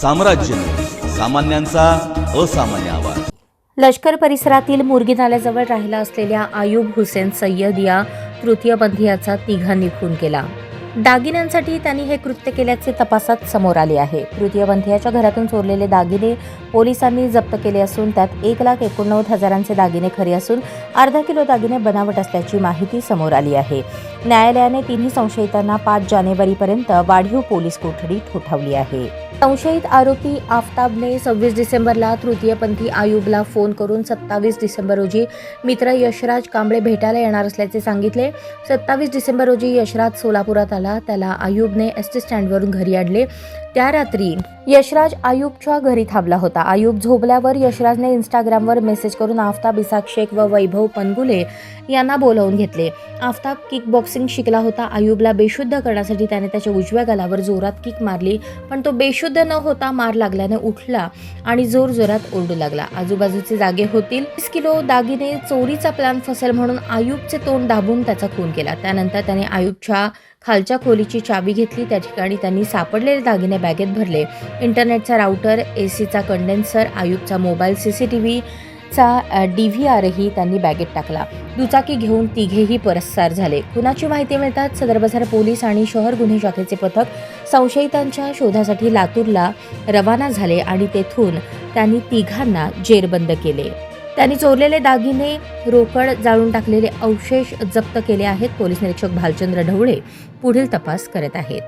साम्राज्य. सामान्यांचा असामान्य आवाज. लष्कर परिसरातील मुरगी नाल्याजवळ राहिला असलेल्या आयुब हुसेन सय्यद या तृतीयपंथीयाचा तिघांनी खून केला. दागिन्यांसाठी त्यांनी हे कृत्य केल्याचे तपासात समोर आले आहे. तृतीयपंथीयाच्या घरातून चोरलेले दागिने पोलिसांनी जप्त केले असून त्यात एक लाख एकोणनव्वद हजारांचे दागिने खरे असून अर्धा किलो दागिने बनावट असल्याची माहिती समोर आली आहे. न्यायालयाने तिन्ही संशयितांना पाच जानेवारीपर्यंत वाढीव पोलीस कोठडी ठोठावली आहे. संशयित आरोपी आफताबने सव्वीस डिसेंबरला तृतीयपंथी आयुबला फोन करून सत्तावीस डिसेंबर रोजी मित्र यशराज कांबळे भेटायला येणार असल्याचे सांगितले. सत्तावीस डिसेंबर रोजी यशराज सोलापुरात आला. त्याला आयुबने एस टी स्टँडवरून घरी आणले. त्या रात्री यशराज आयुबच्या घरी थांबला होता. आयुब झोपल्यावर यशराजने इंस्टाग्रामवर मेसेज करून आफताब इसाक शेख व वैभव पनगुले यांना बोलावून घेतले. आफताब किक बॉक्सिंग शिकला होता. आयुबला बेशुद्ध करण्यासाठी त्याने त्याच्या उजव्या गालावर जोरात किक मारली पण तो बेशुद्ध न होता मार लागल्याने उठला आणि जोर जोरात ओरडू लागला. आजूबाजूचे जागे होतील. तीस किलो दागिने चोरीचा प्लॅन फसेल म्हणून आयुबचे तोंड दाबून त्याचा खून केला. त्यानंतर त्याने आयुबच्या खालच्या खोलीची चावी घेतली. त्या ठिकाणी त्यांनी सापडलेले दागिने बॅगेत भरले. इंटरनेटचा राऊटर एसीचा कंडेन्सर आयुबचा मोबाईल सी सी टी चा डी व्ही आरही त्यांनी बॅगेत टाकला. दुचाकी घेऊन तिघेही परस्सार झाले. खुनाची माहिती मिळताच सदर बाजार पोलीस आणि शहर गुन्हे शाखेचे पथक संशयितांच्या शोधासाठी लातूरला रवाना झाले आणि तेथून त्यांनी तिघांना जेरबंद केले. त्यांनी चोरलेले दागिने रोकड जाळून टाकलेले अवशेष जप्त केले आहेत. पोलीस निरीक्षक भालचंद्र ढवळे पुढील तपास करत आहेत.